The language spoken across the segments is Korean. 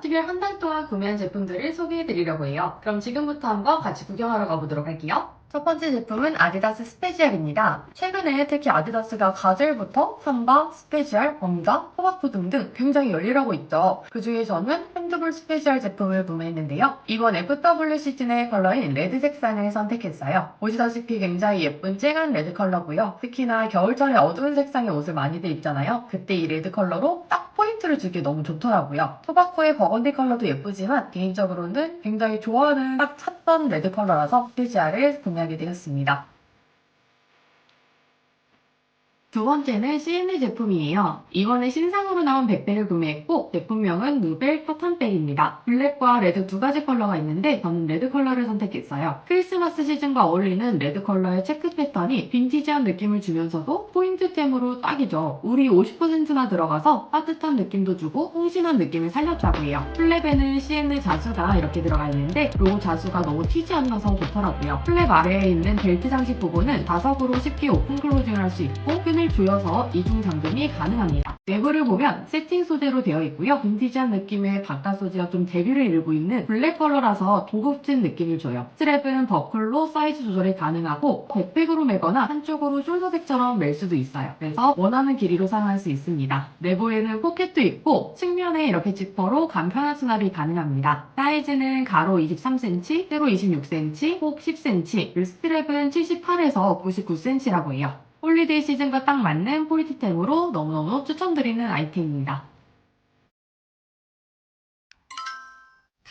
특별 한 달 동안 구매한 제품들을 소개해 드리려고 해요. 그럼 지금부터 한번 같이 구경하러 가보도록 할게요. 첫 번째 제품은 아디다스 스페셜입니다. 최근에 특히 아디다스가 가젤부터 삼바, 스페셜, 범가, 호박푸 등 등 굉장히 열일하고 있죠. 그 중에 저는 핸드볼 스페셜 제품을 구매했는데요. 이번 FW 시즌의 컬러인 레드 색상을 선택했어요. 보시다시피 굉장히 예쁜 쨍한 레드 컬러고요. 특히나 겨울철에 어두운 색상의 옷을 많이들 입잖아요. 그때 이 레드 컬러로 딱 포인트를 주기에 너무 좋더라고요. 토바코의 버건디 컬러도 예쁘지 만 개인적으로는 굉장히 좋아하는 딱 찾던 레드 컬러라서 스페셜을 구매하게 되었습니다. 두 번째는 CNA 제품이에요. 이번에 신상으로 나온 백팩을 구매했고 제품명은 누벨 커튼백입니다. 블랙과 레드 두 가지 컬러가 있는데 저는 레드 컬러를 선택했어요. 크리스마스 시즌과 어울리는 레드 컬러의 체크 패턴이 빈티지한 느낌을 주면서도 포인트템으로 딱이죠. 울이 50%나 들어가서 따뜻한 느낌도 주고 홍신한 느낌을 살렸다고 해요. 플랩에는 CNA 자수가 이렇게 들어가 있는데 로고 자수가 너무 튀지 않아서 좋더라고요. 플랩 아래에 있는 벨트 장식 부분은 자석으로 쉽게 오픈 클로징을 할 수 있고 끈을 조여서 이중 잠금이 가능합니다. 내부를 보면 세팅 소재로 되어 있고요. 빈티지한 느낌의 바깥 소재가 좀 대비를 이루고 있는 블랙 컬러라서 고급진 느낌을 줘요. 스트랩은 버클로 사이즈 조절이 가능하고 백팩으로 매거나 한쪽으로 숄더백처럼 멜 수도 있어요. 그래서 원하는 길이로 사용할 수 있습니다. 내부에는 포켓도 있고 측면에 이렇게 지퍼로 간편한 수납이 가능합니다. 사이즈는 가로 23cm, 세로 26cm, 폭 10cm, 스트랩은 78에서 99cm라고 해요. 홀리데이 시즌과 딱 맞는 포인트템으로 너무너무 추천드리는 아이템입니다.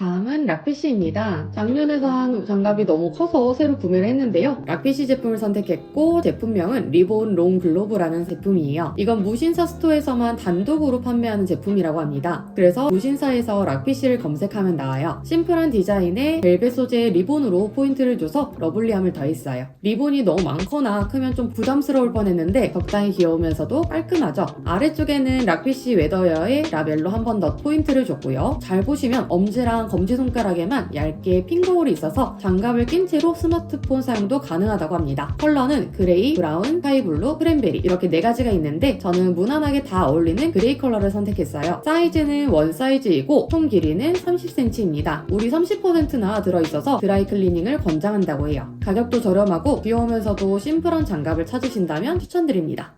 다음은 락피쉬입니다. 작년에 산 장갑이 너무 커서 새로 구매를 했는데요. 락피쉬 제품을 선택했고 제품명은 리본 롱 글로브라는 제품이에요. 이건 무신사 스토어에서만 단독으로 판매하는 제품이라고 합니다. 그래서 무신사에서 락피쉬를 검색하면 나와요. 심플한 디자인에 벨벳 소재의 리본으로 포인트를 줘서 러블리함을 더했어요. 리본이 너무 많거나 크면 좀 부담스러울 뻔했는데 적당히 귀여우면서도 깔끔하죠. 아래쪽에는 락피쉬 웨더웨어의 라벨로 한 번 더 포인트를 줬고요. 잘 보시면 엄지랑 검지손가락에만 얇게 핑거홀이 있어서 장갑을 낀 채로 스마트폰 사용도 가능하다고 합니다. 컬러는 그레이, 브라운, 스카이블루, 크랜베리 이렇게 네 가지가 있는데 저는 무난하게 다 어울리는 그레이 컬러를 선택했어요. 사이즈는 원 사이즈이고 총 길이는 30cm입니다. 물이 30%나 들어있어서 드라이 클리닝을 권장한다고 해요. 가격도 저렴하고 귀여우면서도 심플한 장갑을 찾으신다면 추천드립니다.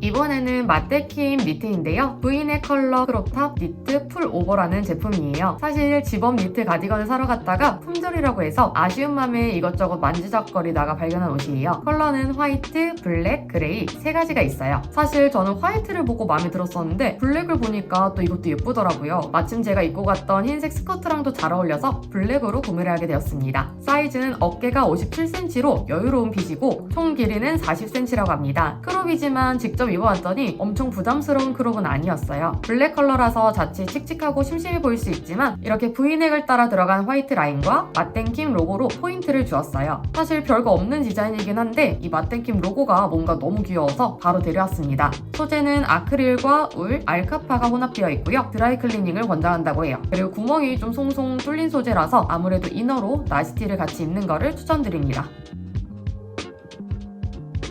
이번에는 마테킴 니트인데요. V넥 컬러 크롭탑 니트 풀 오버라는 제품이에요. 사실 집업 니트 가디건을 사러 갔다가 품절이라고 해서 아쉬운 맘에 이것저것 만지작거리다가 발견한 옷이에요. 컬러는 화이트, 블랙, 그레이 세 가지가 있어요. 사실 저는 화이트를 보고 마음에 들었었는데 블랙을 보니까 또 이것도 예쁘더라고요. 마침 제가 입고 갔던 흰색 스커트랑도 잘 어울려서 블랙으로 구매를 하게 되었습니다. 사이즈는 어깨가 57cm로 여유로운 핏이고 총 길이는 40cm라고 합니다. 크롭이지만 직접 입어봤더니 엄청 부담스러운 크롭은 아니었어요. 블랙 컬러라서 자칫 칙칙하고 심심해 보일 수 있지만 이렇게 V넥을 따라 들어간 화이트 라인과 마땡킴 로고로 포인트를 주었어요. 사실 별거 없는 디자인이긴 한데 이 마땡킴 로고가 뭔가 너무 귀여워서 바로 데려왔습니다. 소재는 아크릴과 울, 알카파가 혼합되어 있고요. 드라이 클리닝을 권장한다고 해요. 그리고 구멍이 좀 송송 뚫린 소재라서 아무래도 이너로 나시티를 같이 입는 거를 추천드립니다.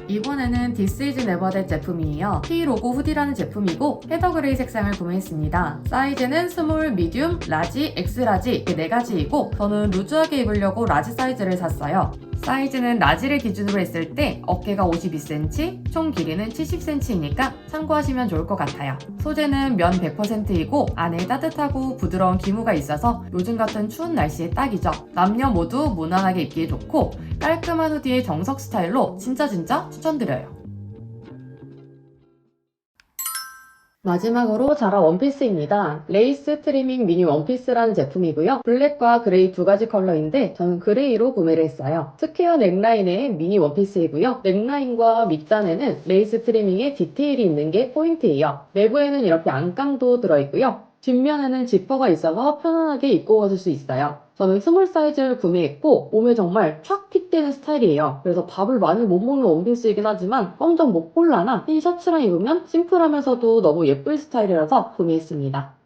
이번에는 This is Never That 제품이에요. T 로고 후디라는 제품이고 헤더 그레이 색상을 구매했습니다. 사이즈는 스몰, 미디움, 라지, 엑스라지 이렇게 네 가지이고 저는 루즈하게 입으려고 라지 사이즈를 샀어요. 사이즈는 라지를 기준으로 했을 때 어깨가 52cm, 총 길이는 70cm이니까 참고하시면 좋을 것 같아요. 소재는 면 100%이고 안에 따뜻하고 부드러운 기무가 있어서 요즘 같은 추운 날씨에 딱이죠. 남녀 모두 무난하게 입기에 좋고 깔끔한 후디의 정석 스타일로 진짜 진짜 추천드려요. 마지막으로 자라 원피스입니다. 레이스 트리밍 미니 원피스라는 제품이고요. 블랙과 그레이 두 가지 컬러인데 저는 그레이로 구매를 했어요. 스퀘어 넥라인의 미니 원피스이고요. 넥라인과 밑단에는 레이스 트리밍의 디테일이 있는 게 포인트예요. 내부에는 이렇게 안감도 들어있고요. 뒷면에는 지퍼가 있어서 편안하게 입고 가실 수 있어요. 저는 스몰 사이즈를 구매했고 몸에 정말 촥 핏되는 스타일이에요. 그래서 밥을 많이 못 먹는 원피스이긴 하지만 검정 목폴라나 흰 셔츠랑 입으면 심플하면서도 너무 예쁜 스타일이라서 구매했습니다.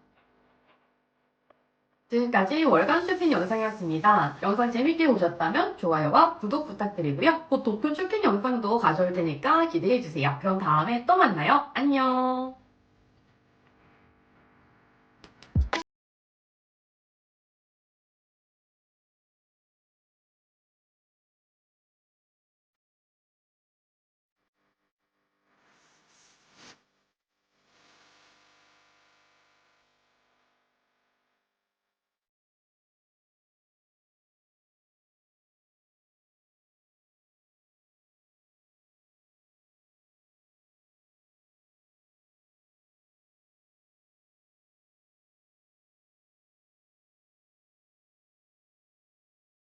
지금까지 월간 쇼핑 영상이었습니다. 영상 재밌게 보셨다면 좋아요와 구독 부탁드리고요. 곧 도쿄 쇼핑 영상도 가져올 테니까 기대해주세요. 그럼 다음에 또 만나요. 안녕!